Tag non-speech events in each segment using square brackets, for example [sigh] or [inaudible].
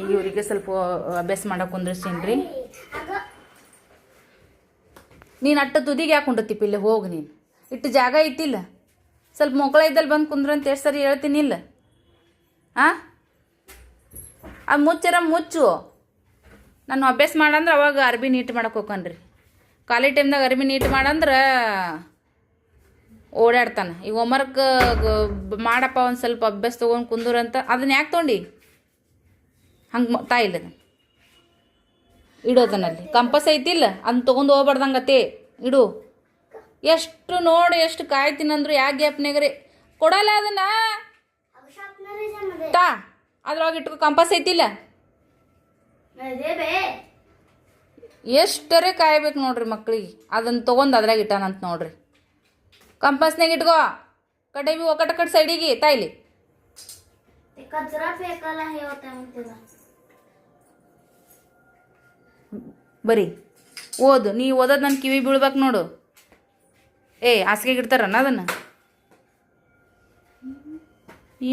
ಈಗ ಇವರಿಗೆ ಸ್ವಲ್ಪ ಅಭ್ಯಾಸ ಮಾಡಕ್ಕೆ ಕುಂದ್ರಿಸ್ತೀನಿ ನೀನು ಅಟ್ಟ ತುದಿಗೆ ಯಾಕೆ ಕುಂಡತಿ ಪಿಲ್ಲೆ ಹೋಗಿ ನೀನು. ಇಟ್ಟು ಜಾಗ ಐತಿಲ್ಲ. ಸ್ವಲ್ಪ ಮೊಕ್ಕಳ ಇದ್ದಲ್ಲಿ ಬಂದು ಕುಂದ್ರ ಅಂತ ಎಷ್ಟು ಸರಿ ಹೇಳ್ತೀನಿ ಇಲ್ಲ. ಹಾಂ ಅದು ಮುಚ್ಚರ ಮುಚ್ಚು. ನಾನು ಅಭ್ಯಾಸ ಮಾಡಂದ್ರೆ ಅವಾಗ ಅರ್ಬಿ ನೀಟ್ ಮಾಡಕ್ಕೆ ಹೋಗ್ಕನ್ರಿ ಖಾಲಿ ಟೈಮ್ದಾಗ ಅರ್ಬಿ ನೀಟ್ ಮಾಡಂದ್ರೆ ಓಡಾಡ್ತಾನೆ. ಈಗ ಹೋಮ್ವರ್ಕ್ ಮಾಡಪ್ಪ ಒಂದು ಸ್ವಲ್ಪ ಅಭ್ಯಾಸ ತೊಗೊಂಡು ಕುಂದ್ರಂತ ಅದನ್ನ ಯಾಕೆ ತೊಗೊಂಡು? ಹಂಗೆ ತಾಯಿಲ್ಲ ಇಡೋದನಲ್ಲಿ. ಕಂಪಸ್ ಐತಿಲ್ಲ ಅದನ್ನ ತೊಗೊಂಡು ಹೋಗ್ಬಾರ್ದಂಗತ್ತೆ ಇಡು. ಎಷ್ಟು ನೋಡಿ, ಎಷ್ಟು ಕಾಯ್ತೀನಂದ್ರು ಯಾಕೆ ಗ್ಯಾಪ್ನಾಗ್ರಿ ಕೊಡಲ್ಲ ಅದನ್ನ. ತಾ, ಅದ್ರೊಳಗೆ ಇಟ್ಕೊ, ಕಂಪಸ್ ಐತಿಲ್ಲ. ಎಷ್ಟರೇ ಕಾಯ್ಬೇಕು ನೋಡ್ರಿ ಮಕ್ಳಿಗೆ. ಅದನ್ನ ತೊಗೊಂಡು ಅದ್ರಾಗ ಇಟ್ಟಾನಂತ ನೋಡ್ರಿ. ಕಂಪಸ್ನಾಗ ಇಟ್ಕೋ. ಕಡೆ ಬಿ ಒಕ್ಕಟ ಕಡೆ ಸೈಡಿಗೆ, ತಾಯಿಲಿ. ಬರೀ, ಓದು, ನೀ ಓದೋದು ನನ್ನ ಕಿವಿ ಬೀಳ್ಬೇಕು ನೋಡು. ಏ ಹಾಸಿಗೆ ಇಡ್ತಾರನ ಅದನ್ನು?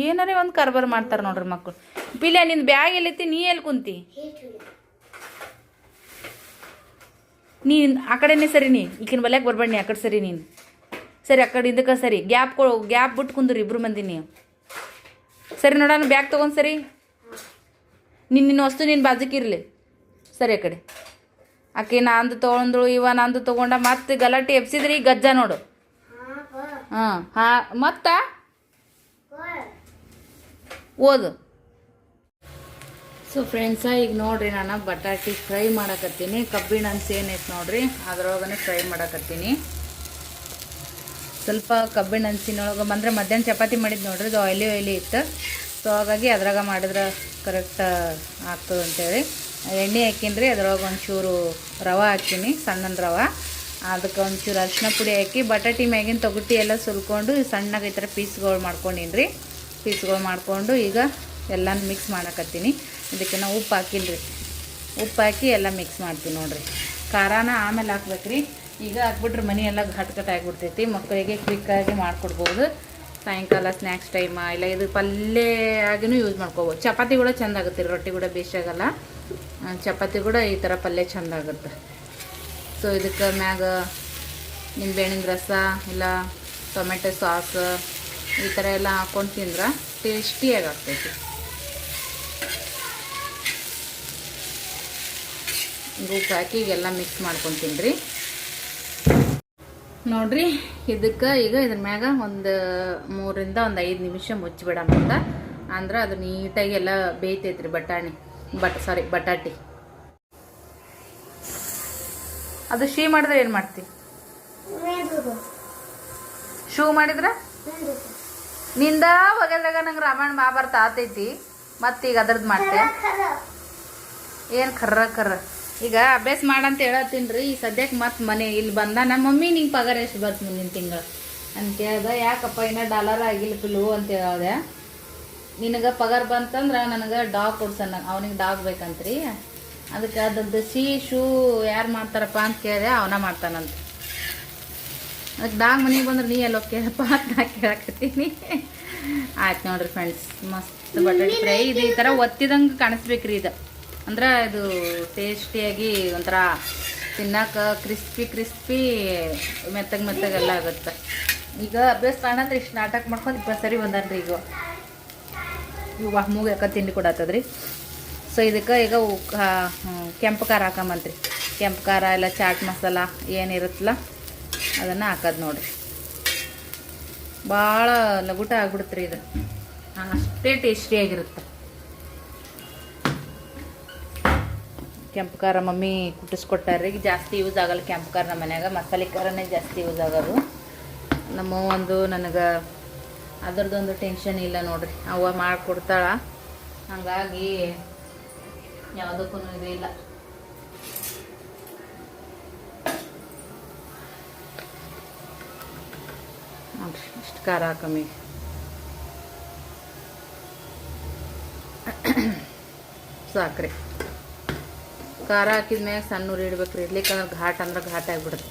ಏನಾರೇ ಒಂದು ಕಾರ್ಬಾರ್ ಮಾಡ್ತಾರೆ ನೋಡ್ರಿ ಮಕ್ಕಳು ಪಿಲ್ಯ ನಿನ್ನ ಬ್ಯಾಗ್ ಎಲ್ಲೈತಿ ನೀ ಎಲ್ಲಿ ಕುಂತಿ? ನೀನು ಆ ಕಡೆನೇ ಸರಿ ನೀ, ಈಕಿನ ಬಲ್ಯಾಕೆ ಬರ್ಬೇಡಿ ಆ ಕಡೆ ಸರಿ ನೀನು. ಸರಿ, ಆ ಕಡೆ ಇದಕ್ಕೆ ಸರಿ. ಗ್ಯಾಪ್ ಕೊ ಗ್ಯಾಪ್ ಬಿಟ್ಟು ಕುಂದ್ರಿ, ಇಬ್ರು ಮಂದಿ ನೀವು. ಸರಿ ನೋಡೋಣ ಬ್ಯಾಗ್ ತೊಗೊಂಡು ಸರಿ. ನಿನ್ನ ನಿನ್ನ ವಸ್ತು ನಿನ್ನ ಬಾಜುಕಿರಲಿ ಸರಿ, ಆ ಕಡೆ. ಆಕೆ ನಂದು ತೊಗೊಂಡ್ರು, ಇವ ನಂದು ತಗೊಂಡ, ಮತ್ತೆ ಗಲಾಟೆ ಎಬ್ಸಿದ್ರಿ ಗಜ್ಜ ನೋಡು. ಹಾಂ ಹಾಂ, ಮತ್ತ? ಓದು. ಸೊ ಫ್ರೆಂಡ್ಸ ಈಗ ನೋಡ್ರಿ ನಾನು ಬಟಾಟಿ ಫ್ರೈ ಮಾಡಕತ್ತೀನಿ. ಕಬ್ಬಿಣ ಅನ್ಸಿ ಏನೈತೆ ನೋಡ್ರಿ, ಅದ್ರೊಳಗನೆ ಫ್ರೈ ಮಾಡಕತ್ತೀನಿ. ಸ್ವಲ್ಪ ಕಬ್ಬಿಣ ಅನ್ಸಿನೊಳಗೆ ಬಂದರೆ ಮಧ್ಯಾಹ್ನ ಚಪಾತಿ ಮಾಡಿದ್ದು ನೋಡ್ರಿ, ಇದು ಆಯ್ಲಿ ಆಯ್ಲಿ ಇತ್ತು. ಸೊ ಹಾಗಾಗಿ ಅದ್ರಾಗ ಮಾಡಿದ್ರೆ ಕರೆಕ್ಟ್ ಆಗ್ತದಂತೇಳಿ. ಎಣ್ಣೆ ಹಾಕಿನ್ರಿ, ಅದ್ರೊಳಗೆ ಒಂಚೂರು ರವೆ ಹಾಕೀನಿ, ಸಣ್ಣನ ರವೆ. ಅದಕ್ಕೆ ಒಂಚೂರು ಅರಿಶಿನ ಪುಡಿ ಹಾಕಿ, ಬಟಾಟಿ ಮ್ಯಾಗಿನ ತೊಗಟಿ ಎಲ್ಲ ಸುಲ್ಕೊಂಡು ಸಣ್ಣಗೆ ಈ ಥರ ಪೀಸ್ಗಳು ಮಾಡ್ಕೊಂಡಿನಿ ರೀ ಪೀಸ್ಗಳು ಮಾಡಿಕೊಂಡು ಈಗ ಎಲ್ಲನೂ ಮಿಕ್ಸ್ ಮಾಡಕತ್ತೀನಿ. ಇದಕ್ಕೆ ನಾವು ಉಪ್ಪು ಹಾಕಿಲ್ರಿ ಉಪ್ಪು ಹಾಕಿ ಎಲ್ಲ ಮಿಕ್ಸ್ ಮಾಡ್ತೀವಿ ನೋಡಿರಿ. ಖಾರಾನ ಆಮೇಲೆ ಹಾಕ್ಬೇಕ್ರಿ. ಈಗ ಹಾಕ್ಬಿಟ್ರೆ ಮನೆ ಎಲ್ಲ ಘಟ್ ಘಟ್ ಆಗಿಬಿಡ್ತೈತಿ ಮಕ್ಕಳಿಗೆ ಕ್ವಿಕ್ಕಾಗಿ ಮಾಡಿಕೊಡ್ಬೋದು. ಸಾಯಂಕಾಲ ಸ್ನ್ಯಾಕ್ಸ್ ಟೈಮ ಇಲ್ಲ ಇದು ಪಲ್ಯ ಆಗಿನೂ ಯೂಸ್ ಮಾಡ್ಕೋಬೋದು. ಚಪಾತಿ ಕೂಡ ಚೆಂದ ಆಗುತ್ತೆ ರೀ, ರೊಟ್ಟಿ ಕೂಡ ಬೇಸಾಗಲ್ಲ ಚಪಾತಿ ಕೂಡ ಈ ಥರ ಪಲ್ಯ ಚೆಂದ ಆಗುತ್ತೆ. ಸೊ ಇದಕ್ಕೆ ಮ್ಯಾಗ ನಿಂಬೆಹಣ್ಣಿನ ರಸ ಇಲ್ಲ ಟೊಮೆಟೊ ಸಾಸ್ ಈ ಥರ ಎಲ್ಲ ಹಾಕ್ಕೊಂಡು ತಿಂದ್ರೆ ಟೇಸ್ಟಿಯಾಗಿ ಆಗ್ತೈತಿ ಉಪ್ಪು ಹಾಕಿ ಈಗೆಲ್ಲ ಮಿಕ್ಸ್ ಮಾಡ್ಕೊಂಡು ತಿನ್ರಿ. ನೋಡ್ರಿ, ಇದಕ್ಕೆ ಈಗ ಇದ್ರ ಮ್ಯಾಗ ಒಂದು ಮೂರಿಂದ ಒಂದು ಐದು ನಿಮಿಷ ಮುಚ್ಚಿಬಿಡಮಂತ ಅಂದ್ರೆ ಅದು ನೀಟಾಗಿ ಎಲ್ಲ ಬೇಯ್ತೈತ್ರಿ ಬಟಾಣಿ. ಬಟ್ ಸಾರಿ ಬಟಾಟಿ. ಅದು ಶೀ ಮಾಡಿದ್ರೆ ಏನು ಮಾಡ್ತಿ? ಶೂ ಮಾಡಿದ್ರ? ನಿಂದ ಹೊಗೆದಾಗ ನಂಗೆ ರಾಮಾಯಣ ಮಹಾಭಾರತ ಆತೈತಿ. ಮತ್ತೀಗ ಅದ್ರದ್ದು ಮಾಡ್ತೆ. ಏನು ಕರ್ರ ಕರ್ರ ಈಗ ಅಭ್ಯಾಸ ಮಾಡಂತ ಹೇಳತ್ತೀನಿ ಈ ಸದ್ಯಕ್ಕೆ ಮತ್ತೆ ಮನೆ ಇಲ್ಲಿ ಬಂದ ನಮ್ಮ ಮಮ್ಮಿ ನಿಂಗೆ ಪಗಾರ ಎಷ್ಟು ಬರ್ತು ಮುಂದಿನ ತಿಂಗಳು? ಅಂತ ಹೇಳ್ದೆ, ಯಾಕಪ್ಪ ಇನ್ನೂ ಡಾಲರ್ ಆಗಿಲ್ಲ ಪಿಲ್ಲು ಅಂತ ಹೇಳ್ದೆ. ನಿನಗೆ ಪಗಾರ ಬಂತಂದ್ರೆ ನನಗೆ ಡಾಗ್ ಕೊಡ್ಸಣ್ಣ ಅವನಿಗೆ ಡಾಗ್ ಬೇಕಂತ್ರಿ. ಅದಕ್ಕೆ ಅದ್ರದ್ದು ಸಿ ಶೂ ಯಾರು ಮಾಡ್ತಾರಪ್ಪ ಅಂತ ಕೇಳಿದೆ ಅವನ ಮಾಡ್ತಾನಂತ. ಅದಕ್ಕೆ ಡಾಗ್ ಮನೆಗೆ ಬಂದ್ರೆ ನೀ ಎಲ್ಲ ಕೇಳಪ್ಪ ಅಂತ ಕೇಳಾಕತ್ತೀನಿ. ಆಯ್ತು ನೋಡ್ರಿ ಫ್ರೆಂಡ್ಸ್ ಮಸ್ತ್ ಬಟಾಟೆ ಫ್ರೈ ಇದು ಈ ಥರ ಒತ್ತಿದಂಗೆ ಕಾಣಿಸ್ಬೇಕ್ರಿ ಇದು. ಅಂದ್ರೆ ಇದು ಟೇಸ್ಟಿಯಾಗಿ ಒಂಥರ ತಿನ್ನಕ ಕ್ರಿಸ್ಪಿ ಕ್ರಿಸ್ಪಿ ಮೆತ್ತಗೆ ಮೆತ್ತಗೆಲ್ಲ ಆಗುತ್ತೆ. ಈಗ ಅಭ್ಯಾಸ ಕಾಣಂದ್ರೆ ಇಷ್ಟು ನಾಟಕ ಮಾಡ್ಕೊಂಡು ಇಪ್ಪತ್ತು ಸರಿ ಬಂದನ್ರಿ ಈಗ. ಇವ ಮೂಗಕ್ಕ ತಿಂಡಿ ಕೊಡತ್ತದ್ರಿ? ಸೊ ಇದಕ್ಕೆ ಈಗ ಕೆಂಪು ಖಾರ ಹಾಕೊಂಬಂತ್ರಿ. ಕೆಂಪು ಖಾರ ಇಲ್ಲ, ಚಾಟ್ ಮಸಾಲ ಏನಿರುತ್ತಲ್ಲ ಅದನ್ನು ಹಾಕೋದು ನೋಡಿರಿ. ಭಾಳ ಲಗುಟ ಆಗ್ಬಿಡುತ್ತೆ ಇದು. ಅಷ್ಟೇ ಟೇಸ್ಟಿಯಾಗಿರುತ್ತೆ ಕೆಂಪು ಖಾರ ಮಮ್ಮಿ ಕುಟ್ಟಿಸ್ಕೊಟ್ಟಾರ್ರಿ. ಜಾಸ್ತಿ ಯೂಸ್ ಆಗಲ್ಲ ಕೆಂಪು ಖಾರ ನಮ್ಮ ಮನ್ಯಾಗ ಮಸಾಲೆ ಖಾರನೇ ಜಾಸ್ತಿ ಯೂಸ್ ಆಗೋದು. ನಮ್ಮ ಒಂದು ನನಗೆ ಅದರದ್ದೊಂದು ಟೆನ್ಷನ್ ಇಲ್ಲ ನೋಡ್ರಿ. ಅವ್ವ ಮಾಡಿಕೊಡ್ತಾಳ. ಹಾಗಾಗಿ ಯಾವುದಕ್ಕೂ ಇದು ಇಲ್ಲ. ಇಷ್ಟು ಖಾರ ಕಮ್ಮಿ. ಸಾಕ್ರಿ. ಖಾರ ಹಾಕಿದ ಮ್ಯಾಗ ಸಣ್ಣ ಇಡ್ಬೇಕ್ರಿ. ಇರ್ಲಿಕ್ಕಂದ್ರೆ ಘಾಟ್ ಅಂದ್ರೆ ಘಾಟ್ ಆಗಿಬಿಡುತ್ತೆ.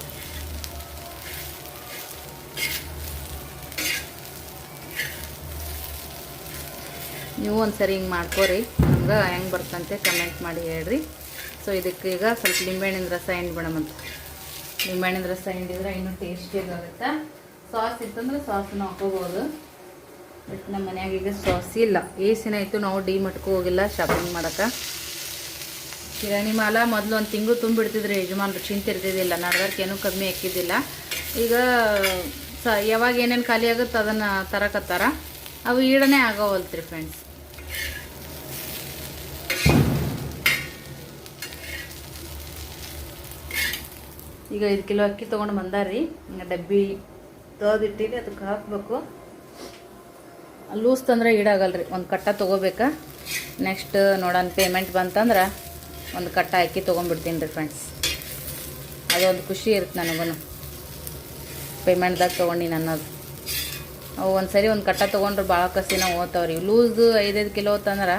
ನೀವು ಒಂದ್ಸರಿ ಹಿಂಗೆ ಮಾಡ್ಕೋರಿ. ನಮ್ಗೆ ಹೆಂಗೆ ಬರ್ತಂತೆ ಕಮೆಂಟ್ ಮಾಡಿ ಹೇಳ್ರಿ. ಸೊ ಇದಕ್ಕೆ ಈಗ ಸ್ವಲ್ಪ ಲಿಂಬೆಹಣ್ಣಿನ ರಸ ಹಿಂಡ್ಬಿಡಮಂತ ಲಿಂಬೆಹಣ್ಣಿನ ರಸ ಹಿಂಡಿದ್ರೆ ಇನ್ನೂ ಟೇಸ್ಟಿಯಾಗಿ ಆಗುತ್ತೆ? ಸಾಸ್ ಇತ್ತಂದ್ರೆ ಸಾಸನ್ನು ಹಾಕೋಬೋದು. ಬಟ್ ನಮ್ಮ ಮನೆಯಾಗ ಈಗ ಸಾಸ್ ಇಲ್ಲ. ಏಸಿನ ಆಯಿತು ನಾವು ಡಿ ಮಟ್ಕೂ ಹೋಗಿಲ್ಲ ಶಾಪಿಂಗ್ ಮಾಡೋಕೆ. ಕಿರಾಣಿ ಮಾಲ ಮೊದಲು ಒಂದು ತಿಂಗಳು ತುಂಬಿಡ್ತಿದ್ರಿ, ಯಜಮಾನ್ರು ಚಿಂತಿರ್ತಿದ್ದಿಲ್ಲ ನಡ್ವರ್ಕ್ ಏನೂ ಕಮ್ಮಿ ಹಾಕಿದ್ದಿಲ್ಲ. ಈಗ ಸ, ಯಾವಾಗ ಏನೇನು ಖಾಲಿ ಆಗುತ್ತೆ ಅದನ್ನು ತರಕತ್ತಾರ. ಅವು ಈಡನೇ ಆಗೋವಲ್ತ್ರಿ ಫ್ರೆಂಡ್ಸ್ ಈಗ ಐದು ಕಿಲೋ ಅಕ್ಕಿ ತೊಗೊಂಡು ಬಂದಾರಿ ಈಗ ಡಬ್ಬಿ ತೊಳೆದಿಟ್ಟಿರಿ, ಅದಕ್ಕೆ ಹಾಕಬೇಕು. ಲೂಸ್ ತಂದ್ರೆ ಈಡಾಗಲ್ರಿ, ಒಂದು ಕಟ್ಟ ತೊಗೋಬೇಕಾ? ನೆಕ್ಸ್ಟ್ ನೋಡೋಣ ಪೇಮೆಂಟ್ ಬಂತಂದ್ರೆ ಒಂದು ಕಟ್ಟ ಅಕ್ಕಿ ತೊಗೊಂಡ್ಬಿಡ್ತೀನಿ ರೀ ಫ್ರೆಂಡ್ಸ್ ಅದೊಂದು ಖುಷಿ ಇರುತ್ತೆ ನನಗೂ ಪೇಮೆಂಟ್ದಾಗ ತೊಗೊಂಡಿನಿ ಅನ್ನೋದು ಅವು ಒಂದು ಸರಿ ಒಂದು ಕಟ್ಟ ತೊಗೊಂಡ್ರೆ ಭಾಳ ಕಸಿನ ಓದ್ತಾವ್ರಿ ಲೂಸ್ ಐದೈದು ಕಿಲೋ ತಂದ್ರೆ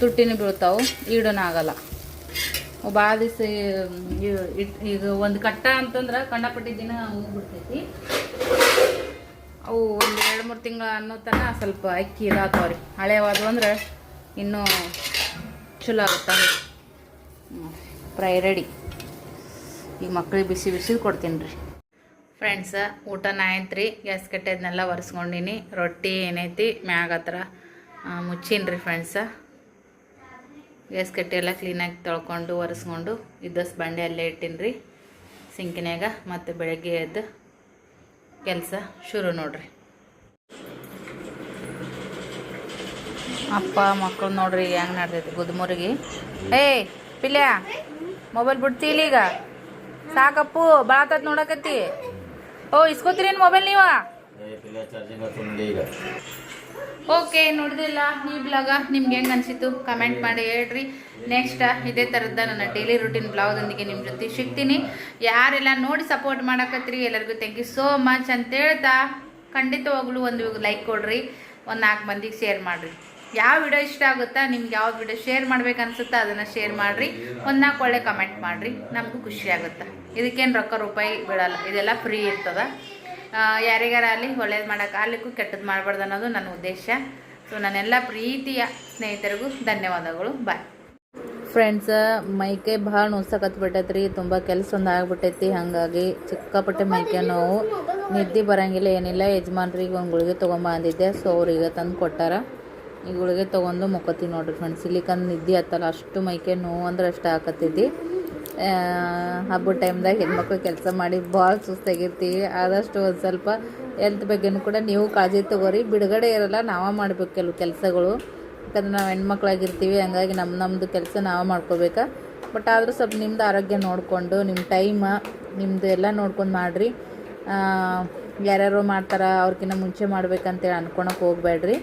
ತುಟ್ಟಿನೂ ಬೀಳ್ತಾವೆ ಈಡೂ ಆಗಲ್ಲ. ಭಾಳ ದಿವಸ ಈಗ ಒಂದು ಕಟ್ಟ ಅಂತಂದ್ರೆ ಕಣ್ಣಪಟ್ಟಿ ದಿನ ಹೋಗ್ಬಿಡ್ತೈತಿ. ಅವು ಒಂದು ಎರಡು ಮೂರು ತಿಂಗಳು ಅನ್ನೋ ತನಕ ಸ್ವಲ್ಪ ಅಕ್ಕಿ ಇದಾಗ್ತಾವ್ರಿ ಹಳೆವಾದವು ಅಂದ್ರೆ ಇನ್ನೂ ಚಲೋ ಆಗುತ್ತೆ? Fry ready. ಈಗ ಮಕ್ಳಿಗೆ ಬಿಸಿ ಬಿಸಿ ಕೊಡ್ತೀನಿ ರೀ. ಫ್ರೆಂಡ್ಸ ಊಟನ ಆಯ್ತು ರೀ. ಗ್ಯಾಸ್ ಕಟ್ಟೆದನ್ನೆಲ್ಲ ಒರೆಸ್ಕೊಂಡಿನಿ. ರೊಟ್ಟಿ ಏನೈತಿ, ಮ್ಯಾಗ ಹತ್ರ ಮುಚ್ಚೀನಿ ರೀ ಫ್ರೆಂಡ್ಸ ಗ್ಯಾಸ್ ಕಟ್ಟಿ ಎಲ್ಲ ಕ್ಲೀನಾಗಿ ತೊಳ್ಕೊಂಡು, ಒರೆಸ್ಕೊಂಡು, ಇದ್ದಷ್ಟು ಬಂಡೆ ಅಲ್ಲೇ ಇಟ್ಟೀನಿ ರೀ ಸಿಂಕಿನ್ಯಾಗ ಮತ್ತು ಬೆಳಗ್ಗೆ ಎದ್ದು ಕೆಲಸ ಶುರು ನೋಡ್ರಿ. ಅಪ್ಪ ಮಕ್ಕಳು ನೋಡ್ರಿ ಹೆಂಗೆ ನಡ್ದೈತಿ ಗುದ್ಮುರಿಗೆ ಏಯ್ ಪಿಲ್ಯ ಮೊಬೈಲ್ ಬಿಡ್ತಿ ಈಗ. ಸಾಕಪ್ಪು ಬಾಳತ್ ನೋಡಕತ್ತಿ. ಓ, ಇಸ್ಕೋತೀರೇನು ಮೊಬೈಲ್ ನೀವಾ? ಓಕೆ ನೋಡಿದಿಲ್ಲ. ಈ ಬ್ಲಾಗ ನಿಮ್ಗೆ ಹೆಂಗೆ ಅನಿಸಿತು ಕಮೆಂಟ್ ಮಾಡಿ, ಹೇಳ್ರಿ. ನೆಕ್ಸ್ಟ್ ಇದೇ ಥರದ ನನ್ನ ಡೈಲಿ ರುಟೀನ್ ಬ್ಲಾಗ್ದೊಂದಿಗೆ ನಿಮ್ಮ ಜೊತೆ ಸಿಗ್ತೀನಿ. ಯಾರೆಲ್ಲ ನೋಡಿ ಸಪೋರ್ಟ್ ಮಾಡಕತ್ರಿ ಎಲ್ಲರಿಗೂ ಥ್ಯಾಂಕ್ ಯು ಸೋ ಮಚ್ ಅಂತ ಹೇಳ್ತಾ ಖಂಡಿತವಾಗ್ಲೂ ಒಂದು ಲೈಕ್ ಕೊಡ್ರಿ. ಒಂದು ನಾಲ್ಕು ಮಂದಿಗೆ ಶೇರ್ ಮಾಡಿರಿ. ಯಾವ ವಿಡಿಯೋ ಇಷ್ಟ ಆಗುತ್ತಾ, ನಿಮ್ಗೆ ಯಾವ ವಿಡಿಯೋ ಶೇರ್ ಮಾಡ್ಬೇಕು ಅನ್ಸುತ್ತಾ, ಅದನ್ನು ಶೇರ್ ಮಾಡಿರಿ. ಒಂದು ನಾಲ್ಕು ಒಳ್ಳೆ ಕಮೆಂಟ್ ಮಾಡಿರಿ. ನಮಗೂ ಖುಷಿ ಆಗುತ್ತೆ. ಇದಕ್ಕೇನು ರೊಕ್ಕ, ರೂಪಾಯಿ ಬಿಡೋಲ್ಲ ಇದೆಲ್ಲ ಫ್ರೀ ಇರ್ತದ. ಯಾರಿಗಾರ ಅಲ್ಲಿ ಒಳ್ಳೇದು ಮಾಡೋಕೆ ಆಗಲಿಕ್ಕೂ ಕೆಟ್ಟದ್ದು ಮಾಡಬಾರ್ದು ಅನ್ನೋದು ನನ್ನ ಉದ್ದೇಶ. ಸೊ ನನ್ನೆಲ್ಲ ಪ್ರೀತಿಯ ಸ್ನೇಹಿತರಿಗೂ ಧನ್ಯವಾದಗಳು. ಬಾಯ್ ಫ್ರೆಂಡ್ಸ್ ಮೈಕೆ ಭಾಳ ನೋಸಕತ್ ಬಿಟ್ಟೈತ್ರಿ. ತುಂಬ ಕೆಲಸ ಒಂದು ಆಗ್ಬಿಟ್ಟೈತಿ. ಹಾಗಾಗಿ ಚಿಕ್ಕಪಟ್ಟೆ ಮೈಕೆ ನೋವು. ನಿದ್ದೆ ಬರಂಗಿಲ್ಲ ಏನಿಲ್ಲ. ಯಜಮಾನ್ರಿಗೆ ಒಂದು ಗುಳಿಗೆ ತೊಗೊಂಬಂದಿದ್ದೆ ಸೊ ಅವ್ರಿಗೆ ತಂದು ಕೊಟ್ಟಾರ. ಈ ಗುಳಿಗೆ ತೊಗೊಂಡು ಮುಕ್ಕೋತೀವಿ ನೋಡ್ರಿ ಫ್ರೆಂಡ್ಸ್ ಇಲ್ಲಿಕಂದು ನಿದ್ದೆ ಹತ್ತಲ್ಲ. ಅಷ್ಟು ಮೈಕೆ ನೋವು ಅಂದ್ರೆ ಅಷ್ಟು ಆಕತ್ತೈತಿ ಆ, ಹಬ್ಬದ ಟೈಮ್ದಾಗ ಹೆಣ್ಮಕ್ಳು ಕೆಲಸ ಮಾಡಿ ಭಾಳ ಸುಸ್ತಾಗಿರ್ತೀವಿ ಆದಷ್ಟು ಒಂದು ಸ್ವಲ್ಪ ಹೆಲ್ತ್ ಬಗ್ಗೆನೂ ಕೂಡ ನೀವು ಕಾಳಜಿ ತಗೋರಿ. ಬಿಡುಗಡೆ ಇರಲ್ಲ, ನಾವೇ ಮಾಡ್ಬೇಕು ಕೆಲವು ಕೆಲಸಗಳು. ಯಾಕಂದ್ರೆ ನಾವು ಹೆಣ್ಮಕ್ಳಾಗಿರ್ತೀವಿ, ಹಂಗಾಗಿ ನಮ್ಮ ನಮ್ಮದು ಕೆಲಸ ನಾವೇ ಮಾಡ್ಕೋಬೇಕಾ. ಬಟ್ ಆದರೂ ಸ್ವಲ್ಪ ನಿಮ್ಮದು ಆರೋಗ್ಯ ನೋಡಿಕೊಂಡು ನಿಮ್ಮ ಟೈಮ ನಿಮ್ಮದು ಎಲ್ಲ ನೋಡ್ಕೊಂಡು ಮಾಡಿರಿ. ಯಾರ್ಯಾರು ಮಾಡ್ತಾರ ಅವ್ರಿಗಿನ್ನ ಮುಂಚೆ ಮಾಡ್ಬೇಕಂತೇಳಿ ಅನ್ಕೊಳಕ್ಕೆ ಹೋಗ್ಬೇಡ್ರಿ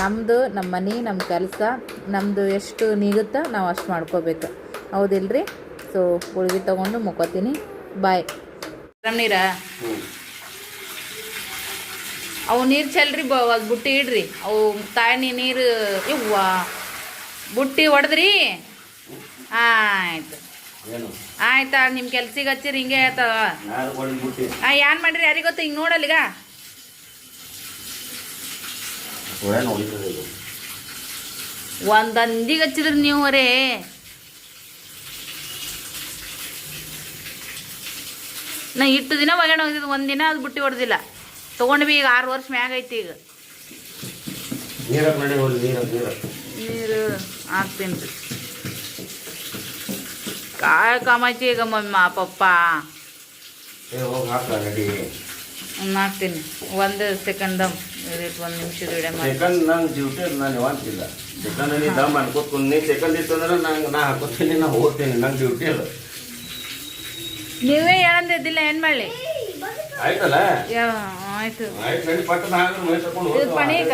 ನಮ್ಮದು ನಮ್ಮ ಮನೆ ನಮ್ಮ ಕೆಲಸ ನಮ್ಮದು ಎಷ್ಟು ನೀಗುತ್ತೋ ನಾವು ಅಷ್ಟು ಮಾಡ್ಕೋಬೇಕು. ಹೌದಿಲ್ರಿ? ಸೊ ಗುಳಿಗೆ ತೊಗೊಂಡು ಮುಕ್ಕೋತೀನಿ. ಬಾಯ್ ನೀರ ನೀರಾ ಅವು ನೀರು ಚೆಲ್ರಿ ಬ ಬುಟ್ಟಿ ಇಡ್ರಿ. ಅವು ತಾಯಿ ನೀರು ಇವ್ವ ಬುಟ್ಟಿ ಹೊಡೆದ್ರಿ ಆಯ್ತು. ಏನು? ಆಯ್ತಾ ನಿಮ್ಮ ಕೆಲ್ಸಿಗೆ ಹಚ್ಚಿರಿ ಹಿಂಗೆ ಬಿಟ್ಟು? ಆ ಏನ್ ಮಾಡ್ರಿ ಯಾರಿಗೆ ಗೊತ್ತು? ಹಿಂಗೆ ನೋಡಲ್ಲ ಈಗ. ಹೊಡಿತದೆ ಇದು. ಒಂದು ಅಂದಿಗೆ ಹಚ್ಚಿದ್ರಿ ನೀವು ಅವರೇ ನಾ ಇಟ್ಟು ದಿನ ಒಗ್ಯಾಣ ಹೋಗಿದ್ದು ಒಂದು ದಿನ ಅದು ಬಿಟ್ಟು ಹೊಡೆದಿಲ್ಲ. ತೊಗೊಂಡ್ವಿ ಈಗ ಆರು ವರ್ಷ ಮ್ಯಾಗ ಐತಿ ಈಗ. ನೀರು ಹಾಕ್ತೀನಿ ರೀ. ಕಾಮಾಚಿ ಈಗ ಮಮ್ಮ ಪಪ್ಪ. ಹಾಕ್ತೀನಿ. ಒಂದು ಸೆಕೆಂಡ್ ದಮ್ ಒಂದು ನಿಮಿಷದ ವಿಡಿಯೋ ಮಾಡಿ. ಸೆಕೆಂಡ್ ನಂಗೆ ಡ್ಯೂಟಿ ನಾನು ಯಾವಂತಿಲ್ಲ ಸೆಕೆಂಡ್ ನೀ ದಮ್ ಅನ್ಕೋತ್ಕೊಂಡು ಸೆಕೆಂಡ್ ಇತ್ತು ಅಂದ್ರೆ ನಂಗೆ ನಾ ಹಾಕೋತೀನಿ ನಾ ಹೋಗ್ತೀನಿ. ನಂಗೆ ಡ್ಯೂಟಿ ಅಲ್ಲ ನೀವೇ ಹೇಳಂದಿದ್ದಿಲ್ಲ ಏನ್ ಮಾಡಲಿ? ಆಯ್ತಲ್ಲ? ಆಯ್ತು. ಇದು ಪಣೀಗ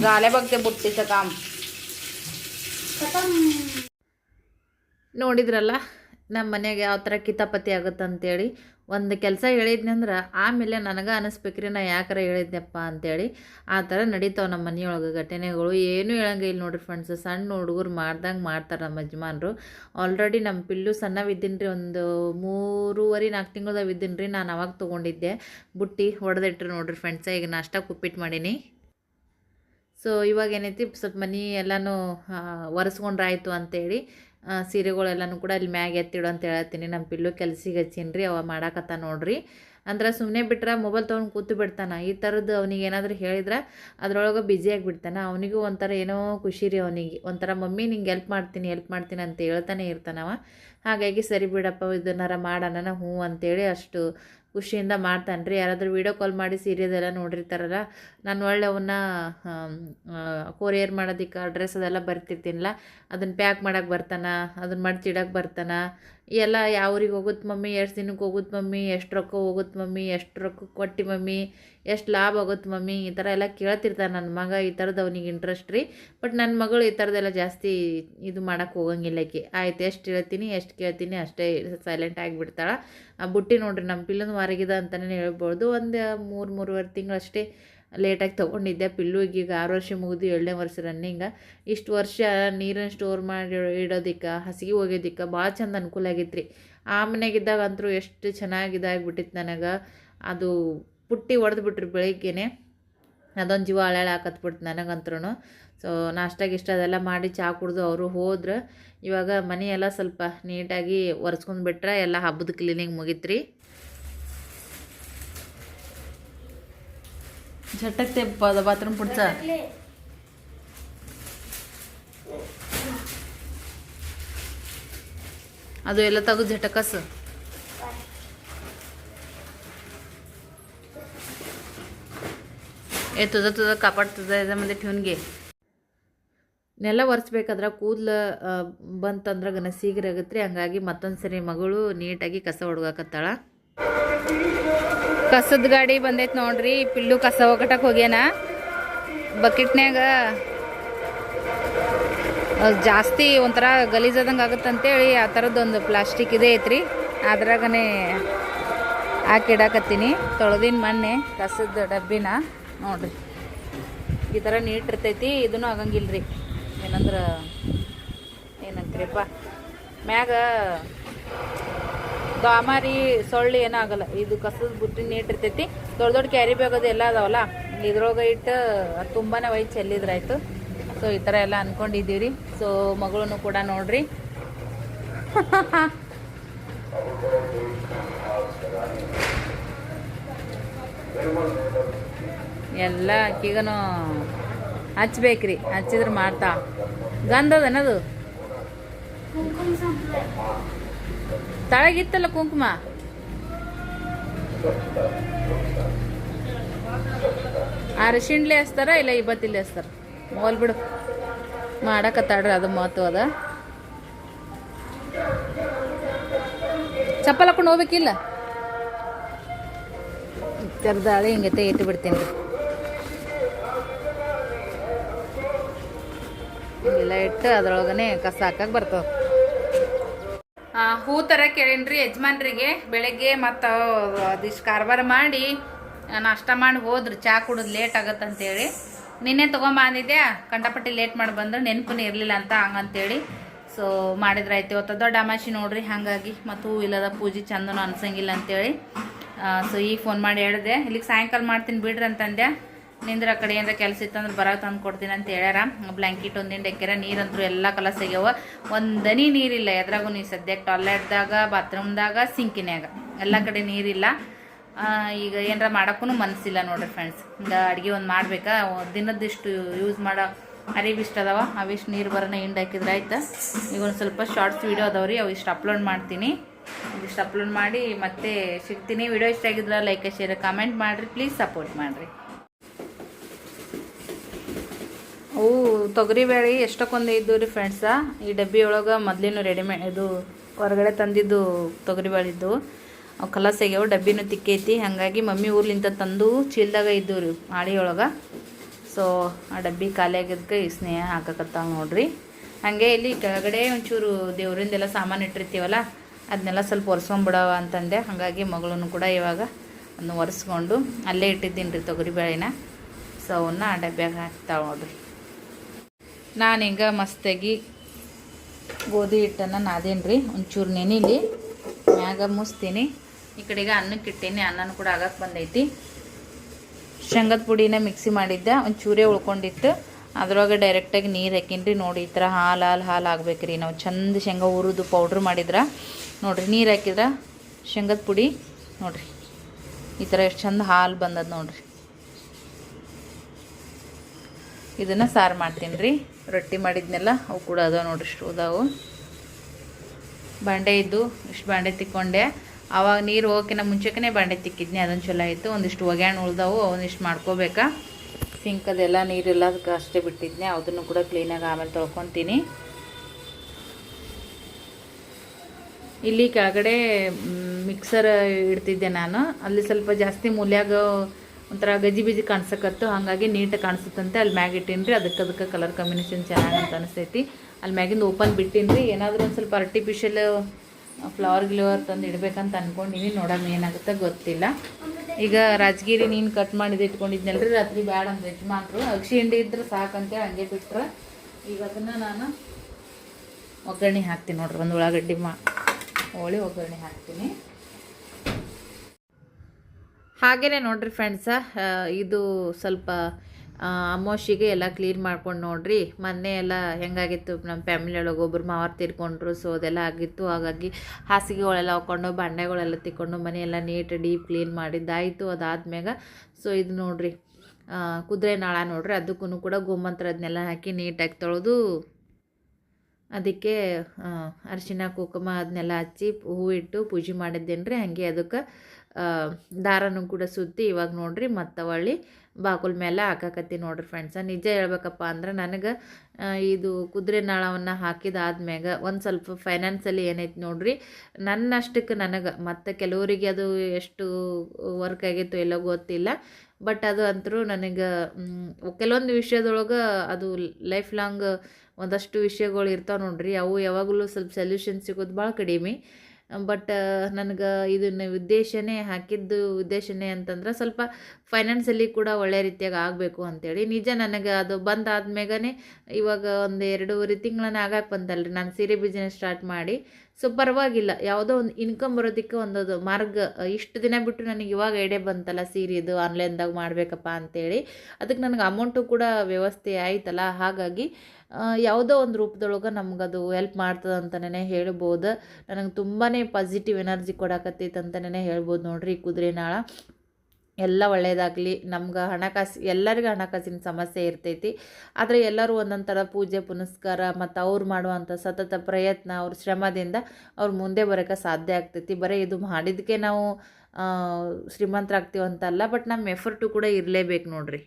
ಗಾಲೆ ಬಗ್ಗೆ ಬುಟ್ಟಿ ಕಾಮ್ ನೋಡಿದ್ರಲ್ಲ ನಮ್ಮ ಮನೆಗೆ ಯಾವ ಥರ ಕಿತಾಪತಿ ಆಗುತ್ತಂತೇಳಿ. ಒಂದು ಕೆಲಸ ಹೇಳಿದ್ನಿ ಅಂದ್ರೆ, ಆಮೇಲೆ ನನಗೆ ಅನಿಸ್ಬೇಕ್ರಿ ನಾ ಯಾಕಾರ ಹೇಳಿದ್ನಪ್ಪ ಅಂತೇಳಿ ಆ ಥರ ನಡೀತಾವೆ ನಮ್ಮ ಮನೆಯೊಳಗೆ ಘಟನೆಗಳು. ಏನೂ ಹೇಳಂಗಿಲ್ಲ ನೋಡಿರಿ ಫ್ರೆಂಡ್ಸ್ ಸಣ್ಣ ಹುಡುಗರು ಮಾಡ್ದಂಗೆ ಮಾಡ್ತಾರೆ ನಮ್ಮ ಯಜಮಾನ್ರು. ಆಲ್ರೆಡಿ ನಮ್ಮ ಪಿಲ್ಲು ಸಣ್ಣವಿದ್ದೀನಿ ರೀ ಒಂದು ಮೂರುವರೆ ನಾಲ್ಕು ತಿಂಗಳದಾಗ ಇದ್ದೀನಿ ರೀ ನಾನು ಅವಾಗ ತೊಗೊಂಡಿದ್ದೆ. ಬುಟ್ಟಿ ಹೊಡೆದಿಟ್ರಿ ನೋಡಿರಿ ಫ್ರೆಂಡ್ಸ ಈಗ ನಾಷ್ಟ ಉಪ್ಪಿಟ್ಟು ಮಾಡೀನಿ. ಸೊ ಇವಾಗ ಏನೈತಿ, ಸ್ವಲ್ಪ ಮನೆ ಎಲ್ಲನೂ ಒರೆಸ್ಕೊಂಡ್ರಾಯ್ತು ಅಂತೇಳಿ ಸೀರೆಗಳೆಲ್ಲನೂ ಕೂಡ ಅಲ್ಲಿ ಮ್ಯಾಗ ಎತ್ತಿಡು ಅಂತ ಹೇಳತ್ತೀನಿ. ನಮ್ಮ ಪಿಲ್ಲು ಕೆಲ್ಸಿಗೆ ಹಚ್ಚೀನಿ ರೀ ಅವ ಮಾಡಾಕತ್ತ ನೋಡ್ರಿ. ಅಂದ್ರೆ ಸುಮ್ಮನೆ ಬಿಟ್ರೆ ಮೊಬೈಲ್ ತೊಗೊಂಡು ಕೂತು ಬಿಡ್ತಾನೆ. ಈ ಥರದ್ದು ಅವ್ನಿಗೆ ಏನಾದರೂ ಹೇಳಿದ್ರೆ ಅದ್ರೊಳಗೆ ಬ್ಯುಸಿ ಆಗಿಬಿಡ್ತಾನೆ. ಅವನಿಗೂ ಒಂಥರ ಏನೋ ಖುಷಿ ರೀ ಅವನಿಗೆ. ಒಂಥರ, ಮಮ್ಮಿ, ನಿಂಗೆ ಹೆಲ್ಪ್ ಮಾಡ್ತೀನಿ ಹೆಲ್ಪ್ ಮಾಡ್ತೀನಿ ಅಂತ ಹೇಳ್ತಾನೆ ಇರ್ತಾನವ. ಹಾಗಾಗಿ ಸರಿ ಬಿಡಪ್ಪ ಇದನ್ನಾರ ಮಾಡೋಣ ಹ್ಞೂ ಅಂತೇಳಿ ಅಷ್ಟು ಖುಷಿಯಿಂದ ಮಾಡ್ತಾನೆ ರೀ ಯಾರಾದರೂ ವೀಡಿಯೋ ಕಾಲ್ ಮಾಡಿ ಸೀರಿಯದೆಲ್ಲ ನೋಡಿರ್ತಾರಲ್ಲ, ನಾನು ಒಳ್ಳೆ ಅವನ್ನ ಕೊರಿಯರ್ ಮಾಡೋದಕ್ಕೆ ಅಡ್ರೆಸ್ ಅದೆಲ್ಲ ಬರ್ತಿರ್ತೀನಲ್ಲ ಅದನ್ನು ಪ್ಯಾಕ್ ಮಾಡೋಕ್ಕೆ ಬರ್ತಾನೆ ಅದನ್ನು ಮಡ್ಚಿಡಕ್ಕೆ ಬರ್ತಾನೆ, ಎಲ್ಲ ಯಾವ ಊರಿಗೆ ಹೋಗುತ್ತೆ ಮಮ್ಮಿ, ಎಷ್ಟು ದಿನಕ್ಕೆ ಹೋಗುತ್ತೆ ಮಮ್ಮಿ, ಎಷ್ಟು ರೊಕ್ಕ ಹೋಗುತ್ತೆ ಮಮ್ಮಿ, ಎಷ್ಟು ರೊಕ್ಕ ಕೊಟ್ಟು ಮಮ್ಮಿ, ಎಷ್ಟು ಲಾಭ ಆಗುತ್ತೆ ಮಮ್ಮಿ, ಈ ಥರ ಎಲ್ಲ ಕೇಳ್ತಿರ್ತಾನೆ ನನ್ನ ಮಗ, ಈ ಥರದ್ದು ಅವನಿಗೆ ಇಂಟ್ರೆಸ್ಟ್ ರೀ. ಬಟ್ ನನ್ನ ಮಗಳು ಈ ಥರದ್ದೆಲ್ಲ ಜಾಸ್ತಿ ಇದು ಮಾಡೋಕ್ಕೆ ಹೋಗಂಗಿಲ್ಲ ಆಕಿ. ಆಯ್ತು, ಎಷ್ಟು ಹೇಳ್ತೀನಿ, ಎಷ್ಟು ಕೇಳ್ತೀನಿ, ಅಷ್ಟೇ ಸೈಲೆಂಟ್ ಆಗಿಬಿಡ್ತಾಳೆ ಆ ಬುಟ್ಟಿ ನೋಡ್ರಿ ನಮ್ಮ ಪಿಲ್ಲನ ವಾರಗಿದ ಅಂತಲೇ ಹೇಳ್ಬೋದು. ಒಂದು ಮೂರು, ಮೂರುವರೆ ತಿಂಗಳಷ್ಟೇ ಲೇಟಾಗಿ ತೊಗೊಂಡಿದ್ದೆ. ಪಿಲ್ಲುಗೆ ಈಗ ಆರು ವರ್ಷ ಮುಗಿದು ಏಳನೇ ವರ್ಷ ರನ್ನಿಂಗ ಇಷ್ಟು ವರ್ಷ ನೀರನ್ನು ಸ್ಟೋರ್ ಮಾಡಿ ಇಡೋದಕ್ಕೆ, ಹಸಿಗೆ ಹೋಗ್ಯೋದಿಕ್ಕೆ ಭಾಳ ಚಂದ ಅನುಕೂಲ ಆಗೈತೆ ರೀ ಆ ಮನೆಗಿದ್ದಾಗ ಅಂತೂ ಎಷ್ಟು ಚೆನ್ನಾಗಿ ಇದಾಗ್ಬಿಟ್ಟಿತ್ತು ನನಗೆ. ಅದು ಪುಟ್ಟಿ ಹೊಡೆದ್ಬಿಟ್ರಿ ಬೆಳಿಗ್ಗೆನೆ. ಅದೊಂದು ಜೀವ ಹಳಾಳ ಹಾಕತ್ಬಿಡ್ತು ನನಗಂತ್ರೂ ಸೊ ನಾಷ್ಟ ಗಿಷ್ಟ ಅದೆಲ್ಲ ಮಾಡಿ ಚಹಾ ಕುಡ್ದು ಅವರು ಹೋದ್ರೆ ಇವಾಗ ಮನೆಯೆಲ್ಲ ಸ್ವಲ್ಪ ನೀಟಾಗಿ ಒರೆಸ್ಕೊಂಡು ಬಿಟ್ರೆ ಎಲ್ಲ ಹಬ್ಬದ ಕ್ಲೀನಿಂಗ್ ಮುಗೀತ್ರಿ झटकते बाथरूम पुढचा टाकले. ಅದು ಎಲ್ಲ ತೆಗೆದು झटकस ए तुझं तुझं कापड तुझं याच्यामध्ये ठेवून घे ನೆಲ ಒರೆಸ್ಬೇಕಾದ್ರೆ ಕೂದಲು ಬಂತಂದ್ರೆ ಗನ ಸೀಗ್ರ ಆಗತ್ತೆ ಹಂಗಾಗಿ ಮತ್ತೊಂದು ಸರಿ ಮಗಳು ನೀಟಾಗಿ ಕಸ ಹೊಡ್ಗಾಕತ್ತಾಳ ಕಸದ ಗಾಡಿ ಬಂದೈತೆ ನೋಡ್ರಿ ಪಿಲ್ಲು ಕಸ ಒಗಟಕ್ಕೆ ಹೋಗ್ಯಾನ ಬಕೆಟ್ನ್ಯಾಗ ಅದ್ ಜಾಸ್ತಿ ಒಂಥರ ಗಲೀಜಾದಂಗೆ ಆಗುತ್ತಂತೇಳಿ ಆ ಥರದ್ದೊಂದು ಪ್ಲಾಸ್ಟಿಕ್ ಇದೆ ಐತ್ರಿ ಅದ್ರಾಗನೇ ಹಾಕಿಡಾಕತ್ತೀನಿ ತೊಳೆದಿನ ಮೊನ್ನೆ ಕಸದ ಡಬ್ಬಿನ ನೋಡ್ರಿ. ಈ ಥರ ನೀಟ್ ಇರ್ತೈತಿ ಇದೂ ಆಗಂಗಿಲ್ಲ ರೀ ಏನಂದ್ರೆ, ಏನಂತೀರಪ್ಪ? ಮ್ಯಾಗ ದಾಮಾರಿ ಸೊಳ್ಳಿ ಏನೂ ಆಗಲ್ಲ. ಇದು ಕಸದ ಬುಟ್ಟಿ ನೀಟ್ ಇರ್ತೈತಿ. ದೊಡ್ಡ ದೊಡ್ಡ ಕ್ಯಾರಿ ಬ್ಯಾಗ್ ಅದು ಎಲ್ಲ ಅದಾವಲ್ಲ, ಇದ್ರೊಳಗೆ ಇಟ್ಟು ತುಂಬಾ ವೈ ಚೆಲ್ಲಿದ್ರಾಯ್ತು. ಸೊ ಈ ಥರ ಎಲ್ಲ ಅನ್ಕೊಂಡಿದ್ದೀವಿ ರೀ ಸೊ ಮಗಳನ್ನು ಕೂಡ ನೋಡ್ರಿ. [laughs] ಎಲ್ಲ ಅಕ್ಕಿಗೂ ಹಚ್ಚಬೇಕ್ರಿ ಹಚ್ಚಿದ್ರೆ ಮಾಡ್ತಾ. ಗಂಧದನದು ತಳಗಿತ್ತಲ್ಲ ಕುಂಕುಮ? ಅರಶಿಣ್ಲೆ ಹಚ್ತಾರ ಇಲ್ಲ ಇಬ್ಬತ್ತಿಲ್ಲ ಹಚ್ತಾರ? ಹೋಲ್ ಬಿಡು. ಮಾಡಕತ್ತಾಡ್ರಿ ಅದು ಮಾತು ಅದ. ಚಪ್ಪಲ್ ಹಾಕೊಂಡು ಹೋಗ್ಬೇಕಿಲ್ಲ? ತೆರೆದಾಳೆ ಹಿಂಗೈತೆ ಇಟ್ಟು ಬಿಡ್ತೀನಿ. ಹಿಂಗೆಲ್ಲ ಇಟ್ಟು ಅದ್ರೊಳಗನೆ ಕಸ ಹಾಕಕ್ಕೆ ಬರ್ತವೆ. ಹೂ ತರ ಕೇಳೇನ್ರಿ ಯಜಮಾನ್ರಿಗೆ. ಬೆಳಗ್ಗೆ ಮತ್ತು ಅದಿಷ್ಟು ಕಾರ್ಬಾರ ಮಾಡಿ ನಾಷ್ಟ ಮಾಡಿ ಹೋದ್ರು. ಚಾ ಕುಡಿದು ಲೇಟ್ ಆಗತ್ತಂತೇಳಿ. ನಿನ್ನೆ ತೊಗೊಂಬಂದಿದ್ದೆ ಕಂಡಪಟ್ಟಿ ಲೇಟ್ ಮಾಡಿ ಬಂದ್ರೆ. ನೆನಪು ಇರಲಿಲ್ಲ ಅಂತ ಹಂಗಂತೇಳಿ. ಸೊ ಮಾಡಿದ್ರಾಯ್ತು. ಇವತ್ತು ದೊಡ್ಡ ಅಮಾಶಿ ನೋಡ್ರಿ. ಹಾಗಾಗಿ ಮತ್ತು ಹೂ ಇಲ್ಲದ ಪೂಜೆ ಚಂದನೂ ಅನ್ಸಂಗಿಲ್ಲ ಅಂತೇಳಿ. ಸೊ ಈಗ ಫೋನ್ ಮಾಡಿ ಹೇಳಿದೆ. ಇಲ್ಲಿಗೆ ಸಾಯಂಕಾಲ ಮಾಡ್ತೀನಿ ಬಿಡ್ರಿ ಅಂತಂದೆ ನಿಂದ್ರ ಆ ಕಡೆ ಏನಾರ ಕೆಲಸ ಇತ್ತಂದ್ರೆ ಬರೋಕೆ ತಂದು ಕೊಡ್ತೀನಿ ಅಂತ ಹೇಳ್ಯಾರ. ಬ್ಲ್ಯಾಂಕೆಟ್ ಒಂದಿನ ಡೆಕ್ಕೆರ ನೀರಂತೂ ಎಲ್ಲ ಕಲರ್ ಆಗ್ಯಾವ. ಒಂದನಿ ನೀರಿಲ್ಲ, ಎದ್ರಾಗೂ ನೀರು ಸದ್ಯಕ್ಕೆ ಟಾಯ್ಲೆಟ್ದಾಗ ಬಾತ್ರೂಮ್ದಾಗ ಸಿಂಕಿನ್ಯಾಗ. ಎಲ್ಲ ಕಡೆ ನೀರಿಲ್ಲ. ಈಗ ಏನಾರ ಮಾಡೋಕ್ಕೂ ಮನಸ್ಸಿಲ್ಲ ನೋಡ್ರಿ ಫ್ರೆಂಡ್ಸ್ ಈಗ ಅಡುಗೆ ಒಂದು ಮಾಡ್ಬೇಕಾ? ದಿನದಿಷ್ಟು ಯೂಸ್ ಮಾಡೋ ಅರಿವಿಷ್ಟು ಅದಾವ. ಅವಿಷ್ಟು ನೀರು ಬರೋಣ ಹಿಂಡ್ ಹಾಕಿದ್ರೆ ಆಯ್ತು. ಈಗ ಒಂದು ಸ್ವಲ್ಪ ಶಾರ್ಟ್ಸ್ ವೀಡಿಯೋ ಅದಾವ್ರಿ, ಅವು ಇಷ್ಟು ಅಪ್ಲೋಡ್ ಮಾಡ್ತೀನಿ. ಇದಿಷ್ಟು ಅಪ್ಲೋಡ್ ಮಾಡಿ ಮತ್ತೆ ಸಿಗ್ತೀನಿ. ವಿಡಿಯೋ ಇಷ್ಟ ಆಗಿದ್ರೆ ಲೈಕ್ ಶೇರ್ ಕಮೆಂಟ್ ಮಾಡಿರಿ. ಪ್ಲೀಸ್ ಸಪೋರ್ಟ್ ಮಾಡಿರಿ. ಅವು ತೊಗರಿಬೇಳೆ ಎಷ್ಟಕ್ಕೊಂದು ಇದ್ದು ರೀ ಫ್ರೆಂಡ್ಸ ಈ ಡಬ್ಬಿ ಒಳಗೆ ಮೊದಲೇನು ರೆಡಿಮೇಡ್ ಇದು ಹೊರಗಡೆ ತಂದಿದ್ದು ತೊಗರಿಬೇಳೆ ಇದ್ದು ಅವು ಕಲಸ್ ಆಗ್ಯಾವ, ಡಬ್ಬಿನೂ ತಿಕ್ಕೈತಿ ಹಾಗಾಗಿ ಮಮ್ಮಿ ಊರ್ಲಿಂದ ತಂದು ಚೀಲ್ದಾಗ ಇದ್ದು ರೀ ಮಾಳಿ ಒಳಗೆ ಸೊ ಆ ಡಬ್ಬಿ ಖಾಲಿ ಆಗಿದ್ದಕ್ಕೆ ಈ ಸ್ನೇಹ ಹಾಕಕತ್ತಾವ ನೋಡ್ರಿ. ಹಾಗೆ ಇಲ್ಲಿ ಕೆಳಗಡೆ ಒಂಚೂರು ದೇವರಿಂದೆಲ್ಲ ಸಾಮಾನು ಇಟ್ಟಿರ್ತೀವಲ್ಲ ಅದನ್ನೆಲ್ಲ ಸ್ವಲ್ಪ ಒರೆಸ್ಕೊಂಬಿಡವ ಅಂತಂದೆ. ಹಾಗಾಗಿ ಮಗಳನ್ನು ಕೂಡ ಇವಾಗ ಅದನ್ನು ಒರೆಸ್ಕೊಂಡು ಅಲ್ಲೇ ಇಟ್ಟಿದ್ದೀನಿ ರೀ ತೊಗರಿಬೇಳೆನ ಸೊ ಅವನ್ನ ಆ ಡಬ್ಬ್ಯಾಗ ಹಾಕ್ತಾವೆ ನೋಡ್ರಿ. ನಾನು ಹಿಂಗೆ ಮಸ್ತಾಗಿ ಗೋಧಿ ಹಿಟ್ಟನ್ನು ನಾದೇನಿ ರೀ ಒಂಚೂರು ನೆನಿಲಿ, ಮ್ಯಾಗ ಮುಸ್ತೀನಿ. ಈ ಕಡೆಗೆ ಅನ್ನಕ್ಕೆ ಇಟ್ಟೀನಿ, ಅನ್ನನೂ ಕೂಡ ಆಗಕ್ಕೆ ಬಂದೈತಿ. ಶೇಂಗದ ಪುಡಿನ ಮಿಕ್ಸಿ ಮಾಡಿದ್ದೆ, ಒಂಚೂರೇ ಚೂರೇ ಉಳ್ಕೊಂಡಿತ್ತು. ಅದ್ರೊಳಗೆ ಡೈರೆಕ್ಟಾಗಿ ನೀರು ಹಾಕಿನ್ರಿ. ನೋಡಿ, ಈ ಥರ ಹಾಲು ಹಾಲು ಹಾಲು ಆಗ್ಬೇಕ್ರಿ. ನಾವು ಚಂದ ಶೇಂಗಾ ಹುರಿದು ಪೌಡ್ರ್ ಮಾಡಿದ್ರೆ. ನೋಡಿರಿ, ನೀರು ಹಾಕಿದ್ರೆ ಶೇಂಗದ ಪುಡಿ. ನೋಡಿರಿ, ಈ ಥರ ಎಷ್ಟು ಚಂದ ಹಾಲು ಬಂದದ ನೋಡಿರಿ. ಇದನ್ನು ಸಾರು ಮಾಡ್ತೀನಿ ರೀ ರೊಟ್ಟಿ ಮಾಡಿದ್ನೆಲ್ಲ ಅವು ಕೂಡ ಅದಾವೆ ನೋಡ್ರಿ ಇಷ್ಟು ಬಾಂಡೆ ಇದ್ದು ಇಷ್ಟು ಬಾಂಡೆ ತಿಕ್ಕೊಂಡೆ. ಆವಾಗ ನೀರು ಹೋಗೋಕ್ಕಿಂತ ಮುಂಚೆನೇ ಬಾಂಡೆ ತಿಕ್ಕಿದ್ನಿ, ಅದೊಂದು ಚಲೋ ಆಯಿತು. ಒಂದಿಷ್ಟು ಒಗ್ಯಾಣ ಉಳ್ದಾವು ಅವನಿಷ್ಟು ಮಾಡ್ಕೋಬೇಕಾ. ಸಿಂಕ್ ಅದೆಲ್ಲ ನೀರೆಲ್ಲ ಅದಕ್ಕೆ ಅಷ್ಟೇ ಬಿಟ್ಟಿದ್ನಿ ಅದನ್ನು ಕೂಡ ಕ್ಲೀನಾಗಿ ಆಮೇಲೆ ತೊಳ್ಕೊತೀನಿ. ಇಲ್ಲಿ ಕೆಳಗಡೆ ಮಿಕ್ಸರ್ ಇಡ್ತಿದ್ದೆ ನಾನು. ಅಲ್ಲಿ ಸ್ವಲ್ಪ ಜಾಸ್ತಿ ಮೂಲ್ಯಾಗ ಒಂಥರ ಗಜಿ ಬಿಜಿ ಕಾಣಿಸಕತ್ತು, ಹಾಗಾಗಿ ನೀಟಾಗಿ ಕಾಣಿಸುತ್ತಂತೆ. ಅಲ್ಲಿ ಮ್ಯಾಗ ಇಟ್ಟೀನಿ ಅದಕ್ಕೆ ಅದಕ್ಕೆ ಕಲರ್ ಕಾಂಬಿನೇಷನ್ ಚೆನ್ನಾಗಿ ಅಂತ ಅನಿಸ್ತೈತಿ ಅಲ್ಲಿ ಮ್ಯಾಗಿಂದು ಓಪನ್ ಬಿಟ್ಟೀನಿ ರೀ ಏನಾದರೂ ಒಂದು ಸ್ವಲ್ಪ ಆರ್ಟಿಫಿಷಿಯಲ್ ಫ್ಲವರ್ ಗ್ಲವರ್ ತಂದು ಇಡಬೇಕಂತ ಅನ್ಕೊಂಡಿನಿ. ನೋಡೋಣ ಏನಾಗುತ್ತೆ ಗೊತ್ತಿಲ್ಲ. ಈಗ ರಾಜಗಿರಿ ನೀನು ಕಟ್ ಮಾಡಿದ್ದು ಇಟ್ಕೊಂಡಿದ್ನಲ್ರಿ, ರಾತ್ರಿ ಬ್ಯಾಡ ಅಂತ ಯಜಮಾನ್ರು. ಅಕ್ಷಿ ಹಿಂಡಿ ಇದ್ರೆ ಸಾಕಂತೇಳಿ ಹಂಗೆ ಬಿಟ್ರೆ. ಈಗ ಅದನ್ನು ನಾನು ಒಗ್ಗರಣೆ ಹಾಕ್ತೀನಿ ನೋಡ್ರಿ, ಒಂದು ಉಳ್ಳಾಗಡ್ಡಿ ಮಾ, ಹೋಳಿ ಒಗ್ಗರಣೆ ಹಾಕ್ತೀನಿ. ಹಾಗೇನೆ ನೋಡ್ರಿ ಫ್ರೆಂಡ್ಸ ಇದು ಸ್ವಲ್ಪ ಅಮಾವಾಸ್ಯೆಗೆ ಎಲ್ಲ ಕ್ಲೀನ್ ಮಾಡ್ಕೊಂಡು ನೋಡ್ರಿ. ಮೊನ್ನೆ ಎಲ್ಲ ಹೆಂಗಾಗಿತ್ತು ನಮ್ಮ ಫ್ಯಾಮಿಲಿ ಒಳಗೆ ಒಬ್ರು ಮಾವಾರ್ ತೀರ್ಕೊಂಡ್ರು ಸೊ ಅದೆಲ್ಲ ಆಗಿತ್ತು. ಹಾಗಾಗಿ ಹಾಸಿಗೆಗಳೆಲ್ಲ ಹಾಕ್ಕೊಂಡು ಬಂಡೆಗಳೆಲ್ಲ ತಿಕ್ಕೊಂಡು ಮನೆಯೆಲ್ಲ ನೀಟ್ ಡೀಪ್ ಕ್ಲೀನ್ ಮಾಡಿದ್ದಾಯಿತು. ಅದಾದ್ಮ್ಯಾಗ ಸೊ ಇದು ನೋಡ್ರಿ ಕುದುರೆ ನಾಳ ನೋಡ್ರಿ. ಅದಕ್ಕೂ ಕೂಡ ಗೋಮಂತ್ರ ಅದನ್ನೆಲ್ಲ ಹಾಕಿ ನೀಟಾಗಿ ತೊಳೆದು, ಅದಕ್ಕೆ ಅರಿಶಿನ ಕುಂಕುಮ ಅದನ್ನೆಲ್ಲ ಹಚ್ಚಿ ಹೂವಿಟ್ಟು ಪೂಜೆ ಮಾಡಿದ್ದೇನೆ ರೀ ಹಾಗೆ ಅದಕ್ಕೆ ದಾರನೂ ಕೂಡ ಸುತ್ತಿ ಇವಾಗ ನೋಡ್ರಿ ಮತ್ತು ಹೊಳ್ಳಿ ಬಾಕುಲ್ ಮೇಲೆ ಹಾಕಾಕತ್ತಿ ನೋಡ್ರಿ ಫ್ರೆಂಡ್ಸ ನಿಜ ಹೇಳ್ಬೇಕಪ್ಪ ಅಂದ್ರೆ ನನಗೆ ಇದು ಕುದುರೆ ನಾಳವನ್ನು ಹಾಕಿದಾದ್ಮ್ಯಾಗ ಒಂದು ಸ್ವಲ್ಪ ಫೈನಾನ್ಸಲ್ಲಿ ಏನೈತೆ ನೋಡ್ರಿ ನನ್ನಷ್ಟಕ್ಕೆ ನನಗೆ, ಮತ್ತು ಕೆಲವರಿಗೆ ಅದು ಎಷ್ಟು ವರ್ಕ್ ಆಗಿತ್ತು ಎಲ್ಲೋ ಗೊತ್ತಿಲ್ಲ ಬಟ್ ಅದು ಅಂತರೂ ನನಗೆ ಕೆಲವೊಂದು ವಿಷಯದೊಳಗೆ ಅದು ಲೈಫ್ ಲಾಂಗ್ ಒಂದಷ್ಟು ವಿಷಯಗಳು ಇರ್ತಾವೆ ನೋಡ್ರಿ, ಅವು ಯಾವಾಗಲೂ ಸ್ವಲ್ಪ ಸೊಲ್ಯೂಷನ್ ಸಿಗೋದು ಭಾಳ ಕಡಿಮೆ. ಬಟ್ ನನಗೆ ಇದನ್ನ ಉದ್ದೇಶನೇ ಹಾಕಿದ್ದು ಉದ್ದೇಶನೇ ಅಂತಂದ್ರೆ ಸ್ವಲ್ಪ ಫೈನಾನ್ಸಲ್ಲಿ ಕೂಡ ಒಳ್ಳೆ ರೀತಿಯಾಗಿ ಆಗಬೇಕು ಅಂತೇಳಿ. ನಿಜ ನನಗೆ ಅದು ಬಂದಾದ್ಮೇಗನೆ ಇವಾಗ ಒಂದು ಎರಡೂವರೆ ತಿಂಗಳನ್ನ ಆಗಕ್ಕೆ ಬಂತಲ್ರಿ ನಾನು ಸೀರೆ ಬಿಸ್ನೆಸ್ ಸ್ಟಾರ್ಟ್ ಮಾಡಿ. ಸೊ ಪರವಾಗಿಲ್ಲ, ಯಾವುದೋ ಒಂದು ಇನ್ಕಮ್ ಬರೋದಕ್ಕೆ ಒಂದೊಂದು ಮಾರ್ಗ, ಇಷ್ಟು ದಿನ ಬಿಟ್ಟು ನನಗೆ ಇವಾಗ ಐಡಿಯಾ ಬಂತಲ್ಲ ಸೀರೆದು ಆನ್ಲೈನ್ದಾಗ ಮಾಡಬೇಕಪ್ಪ ಅಂತೇಳಿ ಅದಕ್ಕೆ ನನಗೆ ಅಮೌಂಟು ಕೂಡ ವ್ಯವಸ್ಥೆ ಆಯ್ತಲ್ಲ, ಹಾಗಾಗಿ ಯಾವುದೋ ಒಂದು ರೂಪದೊಳಗೆ ನಮ್ಗದು ಹೆಲ್ಪ್ ಮಾಡ್ತದೆ ಅಂತಲೇ ಹೇಳ್ಬೋದು. ನನಗೆ ತುಂಬಾ ಪಾಸಿಟಿವ್ ಎನರ್ಜಿ ಕೊಡಕತ್ತೈತೆ ಅಂತಲೇ ಹೇಳ್ಬೋದು ನೋಡ್ರಿ ಕುದುರೆ ನಾಳ. ಎಲ್ಲ ಒಳ್ಳೆಯದಾಗಲಿ ನಮ್ಗೆ ಹಣಕಾಸು, ಎಲ್ಲರಿಗೂ ಹಣಕಾಸಿನ ಸಮಸ್ಯೆ ಇರ್ತೈತಿ. ಆದರೆ ಎಲ್ಲರೂ ಒಂದೊಂದು ಥರ ಪೂಜೆ, ಪುನಸ್ಕಾರ ಮತ್ತು ಅವ್ರು ಮಾಡುವಂಥ ಸತತ ಪ್ರಯತ್ನ, ಅವ್ರ ಶ್ರಮದಿಂದ ಅವ್ರು ಮುಂದೆ ಬರೋಕೆ ಸಾಧ್ಯ ಆಗ್ತೈತಿ. ಬರೀ ಇದು ಮಾಡಿದ್ದಕ್ಕೆ ನಾವು ಶ್ರೀಮಂತರಾಗ್ತೀವಂತಲ್ಲ ಬಟ್ ನಮ್ಮ ಎಫರ್ಟು ಕೂಡ ಇರಲೇಬೇಕು ನೋಡ್ರಿ.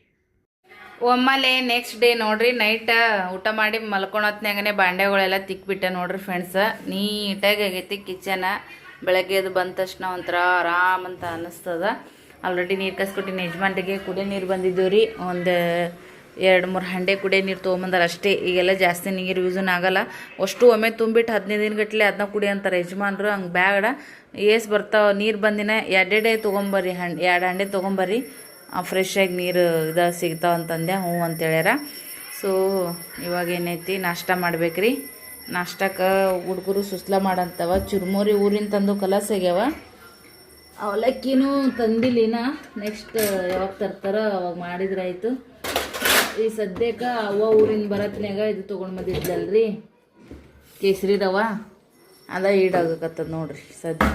ಒಮ್ಮಲೆ ನೆಕ್ಸ್ಟ್ ಡೇ ನೋಡ್ರಿ ನೈಟ್ ಊಟ ಮಾಡಿ ಮಲ್ಕೊಳತ್ನಾಗೇ ಬಾಂಡೆಗಳೆಲ್ಲ ತಿಕ್ಬಿಟ್ಟೆ ನೋಡ್ರಿ ಫ್ರೆಂಡ್ಸ ನೀಟಾಗಿ ಆಗೈತಿ ಕಿಚನ ಬೆಳಗ್ಗೆ ಅದು ಬಂದ ತಕ್ಷಣ ಒಂಥರ ಆರಾಮಂತ ಅನ್ನಿಸ್ತದ ಆಲ್ರೆಡಿ ನೀರು ಕಸ್ಕೊಟ್ಟಿನಿ ಯಜಮಾನ್ರಿಗೆ ಕುಡಿಯೋ ನೀರು ಬಂದಿದ್ದೀವಿ ರೀ. ಒಂದು ಎರಡು ಮೂರು ಹಂಡೆ ಕುಡಿಯೋ ನೀರು ತೊಗೊಂಬಂದಾರ ಅಷ್ಟೇ. ಈಗೆಲ್ಲ ಜಾಸ್ತಿ ನೀರು ಯೂಸನ್ ಆಗಲ್ಲ. ಅಷ್ಟು ಒಮ್ಮೆ ತುಂಬಿಟ್ಟು ಹದಿನೈದು ದಿನಗಟ್ಲೆ ಅದನ್ನ ಕುಡಿ ಅಂತಾರೆ ಯಜಮಾನ್ರು. ಹಂಗೆ ಬ್ಯಾಡ. ಏಸ್ ಬರ್ತಾವ. ನೀರು ಬಂದಿನ ಎರಡೆಡೆ ತೊಗೊಂಬರ್ರಿ ಹಣ್ ಎರಡು ಹಂಡೆ ತೊಗೊಂಬರ್ರಿ. ಆಗಿ ನೀರು ಇದು ಸಿಗ್ತಾವ ಅಂತಂದೆ ಹ್ಞೂ ಅಂತೇಳ್ಯಾರ ಸೊ ಇವಾಗ ಏನೈತಿ? ನಾಷ್ಟ ಮಾಡ್ಬೇಕ್ರಿ. ನಾಷ್ಟಕ್ಕೆ ಹುಡುಗರು ಸುಸ್ಲ ಮಾಡಂತವ. ಚುರ್ಮುರಿ ಊರಿನ ತಂದು ಕಲಸ್ ಆಗ್ಯಾವ. ಅವಲಕ್ಕಿನೂ ತಂದಿಲ್ಲಿನ. ನೆಕ್ಸ್ಟ್ ಯಾವಾಗ ತರ್ತಾರ ಅವಾಗ ಮಾಡಿದ್ರಾಯ್ತು. ಈ ಸದ್ಯಕ್ಕೆ ಅವ್ವ ಊರಿನ ಬರತ್ನಾಗ ಇದು ತೊಗೊಂಡು ಬಂದಿದ್ಲಲ್ರಿ. ಕೇಸರಿ ರವ ಅದ ಈಡಾಗಕತ್ತದ ನೋಡ್ರಿ ಸದ್ಯ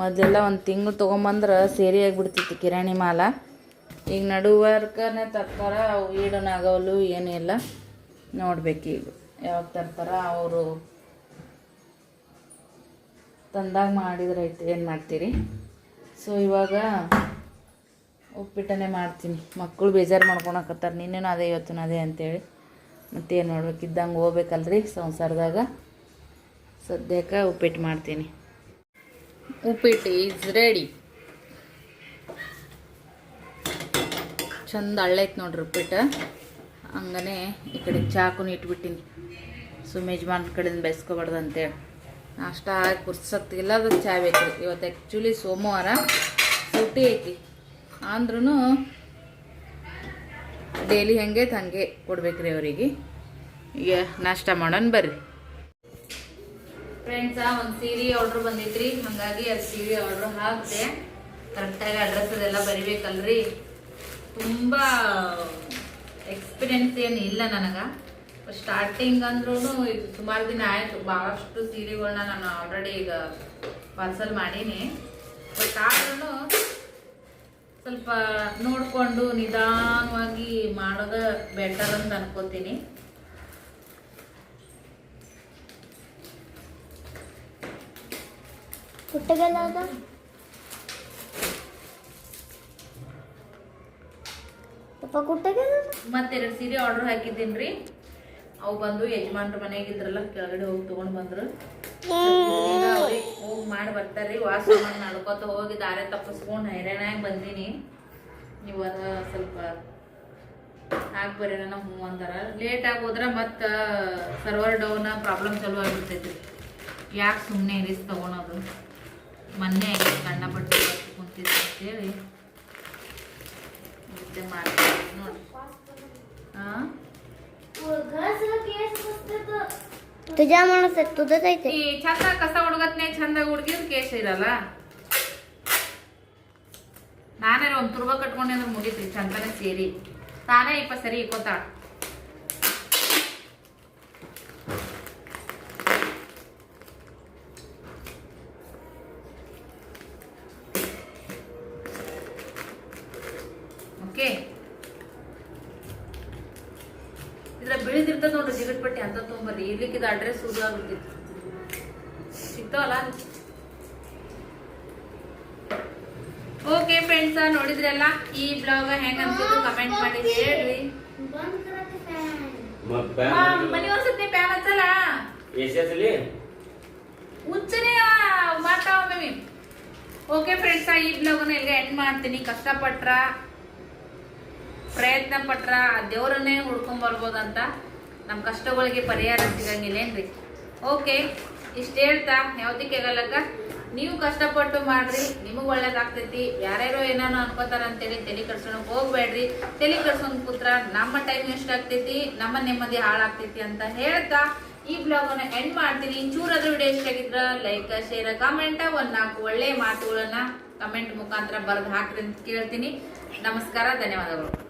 ಮೊದಲೆಲ್ಲ ಒಂದು ತಿಂಗಳು ತೊಗೊಂಬಂದ್ರೆ ಸೇರಿ ಆಗಿಬಿಡ್ತಿತ್ತು ಕಿರಾಣಿ ಮಾಲ. ಈಗ ನಡುವರ್ಕನೇ ತರ್ತಾರ, ಅವು ಈಡನಾಗವಲು ಏನೂ ಇಲ್ಲ. ನೋಡ್ಬೇಕೀಗ ಯಾವಾಗ ತರ್ತಾರ ಅವರು ತಂದಾಗ ಮಾಡಿದ್ರೈತೆ ಏನು ಮಾಡ್ತೀರಿ? ಸೊ ಇವಾಗ ಉಪ್ಪಿಟ್ಟನೆ ಮಾಡ್ತೀನಿ. ಮಕ್ಕಳು ಬೇಜಾರು ಮಾಡ್ಕೊಳಕತ್ತಾರೆ. ನಿನ್ನೇನು ಅದೇ ಇವತ್ತು ಅದೇ ಅಂತೇಳಿ. ಮತ್ತೇನು ಮಾಡ್ಬೇಕು? ಇದ್ದಂಗೆ ಹೋಗ್ಬೇಕಲ್ರಿ ಸಂಸಾರದಾಗ. ಸದ್ಯಕ್ಕೆ ಉಪ್ಪಿಟ್ಟು ಮಾಡ್ತೀನಿ. ಉಪ್ಪಿಟ್ಟು ಈಸ್ ರೆಡಿ ಚಂದ ಹಳ್ಳೈತೆ ನೋಡ್ರಿ ಉಪ್ಪಿಟ್ಟು. ಹಂಗನೇ ಈ ಕಡೆ ಚಾಕುನ ಇಟ್ಬಿಟ್ಟಿನಿ. ಸುಮ್ಮ ಯಜಮಾನ್ ಕಡೆಯಿಂದ ಅಂತೇಳಿ. ನಾಷ್ಟ ಹಾಕಿ ಕುರ್ಸಕ್ತಿಲ್ಲ ಇಲ್ಲದ ಚಾ ಬೇಕ್ರಿ. ಇವತ್ತು ಆ್ಯಕ್ಚುಲಿ ಸೋಮವಾರ ಸೂಟಿ ಐತಿ. ಅಂದ್ರೂ ಡೈಲಿ ಹೆಂಗೆ ಹಂಗೆ ಕೊಡ್ಬೇಕ್ರಿ ಅವರಿಗೆ. ಈಗ ನಾಷ್ಟ ಮಾಡೋಣ ಬರ್ರಿ. ಫ್ರೆಂಡ್ಸ ಒಂದು ಸೀರೆ ಆರ್ಡ್ರ್ ಬಂದಿದ್ರಿ ಹಾಗಾಗಿ ಅದು ಸೀರೆ ಆರ್ಡ್ರ್ ಹಾಕಿದೆ. ಕರೆಕ್ಟಾಗಿ ಅಡ್ರೆಸ್ ಅದೆಲ್ಲ ಬರಿಬೇಕಲ್ರಿ. ತುಂಬ ಎಕ್ಸ್ಪೀರಿಯನ್ಸ್ ಏನು ಇಲ್ಲ ನನಗೆ. ಸ್ಟಾರ್ಟಿಂಗ್ ಅಂದ್ರೂ ಈಗ ಸುಮಾರು ದಿನ ಆಯಿತು. ಭಾಳಷ್ಟು ಸೀರೆಗಳನ್ನ ನಾನು ಆಲ್ರೆಡಿ ಈಗ ಪಾರ್ಸಲ್ ಮಾಡೀನಿ. ಬಟ್ ಆದ್ರೂ ಸ್ವಲ್ಪ ನೋಡಿಕೊಂಡು ನಿಧಾನವಾಗಿ ಮಾಡೋದು ಬೆಟರ್ ಅಂತ ಅನ್ಕೋತೀನಿ. ಪಪ್ಪ ಮತ್ತೆ ಮತ್ತೆರಡು ಸೀರೆ ಆರ್ಡರ್ ಹಾಕಿದ್ದೀನಿ ರೀ ಅವು ಬಂದು ಯಜಮಾನ್ರ ಮನೆಗೆ ಇದ್ರಲ್ಲ ಕೆಳಗಡೆ ಹೋಗಿ ತೊಗೊಂಡು ಬಂದ್ರು. ಹೋಗಿ ಮಾಡಿ ಬರ್ತಾರ್ರಿ ವಾಸ ಮಾಡಿ ನಡ್ಕೋತ ಹೋಗಿ ದಾರೆ ತಪ್ಪಿಸ್ಕೊಂಡು ಹೈರಾಣಾಗಿ ಬಂದೀನಿ. ನೀವು ಅದ ಸ್ವಲ್ಪ ಹಾಕಿ ಬರ ನನ್ನ ಹ್ಞೂ ಅಂದಾರ. ಲೇಟ್ ಆಗಿ ಹೋದ್ರೆ ಮತ್ತೆ ಸರ್ವರ್ ಡೌನ್ ಪ್ರಾಬ್ಲಮ್ ಚಲೋ ಆಗಿರ್ತೈತಿ ಯಾಕೆ ಸುಮ್ಮನೆ ಇರಿಸ್ ತಗೊಳೋದು? ಮೊನ್ನೆ ಸಣ್ಣ ಬಟ್ಟೆ ಕುಂತಿದ್ದು ಅಂತೇಳಿ. ಮತ್ತೆ ಮಾಡ್ತೀವಿ ನೋಡಿ ಹಾಂ तुझ्या मनात तुझंच आहे ते ಈ ಚಂದ ಕಸ ಹುಡುಗತ್ನೆ ಚಂದ ಹುಡುಗಿದ್ ಕೇಸ್ ಇರಲ್ಲ ನಾನೇ ಒಂದ್ ತುರ್ಬ ಕಟ್ಕೊಂಡೆ ಅಂದ್ರೆ ಮುಗೀತ್ರಿ ಚಂದನೆ ಸೇರಿ ತಾನೇ ಇಪ್ಪ ಸರಿ ಇಕ್ಕೋತಾಳ ಸುದು ಸಿಗ್ತಾವಲ್ಲ ಓಕೆ ಫ್ರೆಂಡ್ಸ್ ನೋಡಿದ್ರಲ್ಲ? ಈ ಬ್ಲಾಗ್ ಹೆಂಗ ಅನ್ಸಿದ್ದು ಕಮೆಂಟ್ ಮಾಡಿ ಹೇಳ್ರಿ. ಮನೆ ಒಂದ್ಸತಿ ಪ್ಯಾನ್ ಹಚ್ಚಲ್ಲ? ಎಷ್ಟಲ್ಲಿ ಹುಚ್ಚನೇ ಮೇಮಿ ಓಕೆ ಫ್ರೆಂಡ್ಸ್ ಈ ಬ್ಲಾಗ್ನ ಇಲ್ಲಿಗೆ ಎಂಡ್ ಮಾಡ್ತೀನಿ. ಕಷ್ಟಪಟ್ರ ಪ್ರಯತ್ನ ಪಟ್ರ ದೇವರನ್ನೇ ಹುಡ್ಕೊಂಡ್ ಬರ್ಬೋದಂತ. ನಮ್ಮ ಕಷ್ಟಗಳಿಗೆ ಪರಿಹಾರ ಸಿಗಂಗಿಲ್ಲೇನ್ರಿ? ಓಕೆ, ಇಷ್ಟ ಹೇಳ್ತಾ, ಯಾವ್ದಕ್ಕೆ ಆಗಲ್ಲಕ್ಕ ನೀವು ಕಷ್ಟಪಟ್ಟು ಮಾಡ್ರಿ, ನಿಮಗೆ ಒಳ್ಳೇದಾಗ್ತೈತಿ. ಯಾರ್ಯಾರೋ ಏನಾನು ಅನ್ಕೋತಾರ ಅಂತೇಳಿ ತಲೆ ಕಟ್ಸೋಣ ಹೋಗ್ಬೇಡ್ರಿ. ತಲೆ ಕಟ್ಸೋನ್ ಕೂತ್ರ ನಮ್ಮ ಟೈಮ್ ಎಷ್ಟು ಆಗ್ತೈತಿ, ನಮ್ಮ ನೆಮ್ಮದಿ ಹಾಳಾಗ್ತೈತಿ ಅಂತ ಹೇಳ್ತಾ, ಈ ಬ್ಲಾಗ್ ಅನ್ನ ಎಂಡ್ ಮಾಡ್ತೀನಿ. ಚೂರಾದ್ರೂ ವಿಡಿಯೋ ಇಷ್ಟ ಆಗಿದ್ರ ಲೈಕ್ ಶೇರ್ ಕಮೆಂಟ್ ಒಂದ್ ನಾಲ್ಕು ಒಳ್ಳೆ ಮಾತುಗಳನ್ನ ಕಮೆಂಟ್ ಮುಖಾಂತರ ಬರ್ದು ಹಾಕ್ರಿ ಅಂತ ಕೇಳ್ತೀನಿ. ನಮಸ್ಕಾರ, ಧನ್ಯವಾದಗಳು.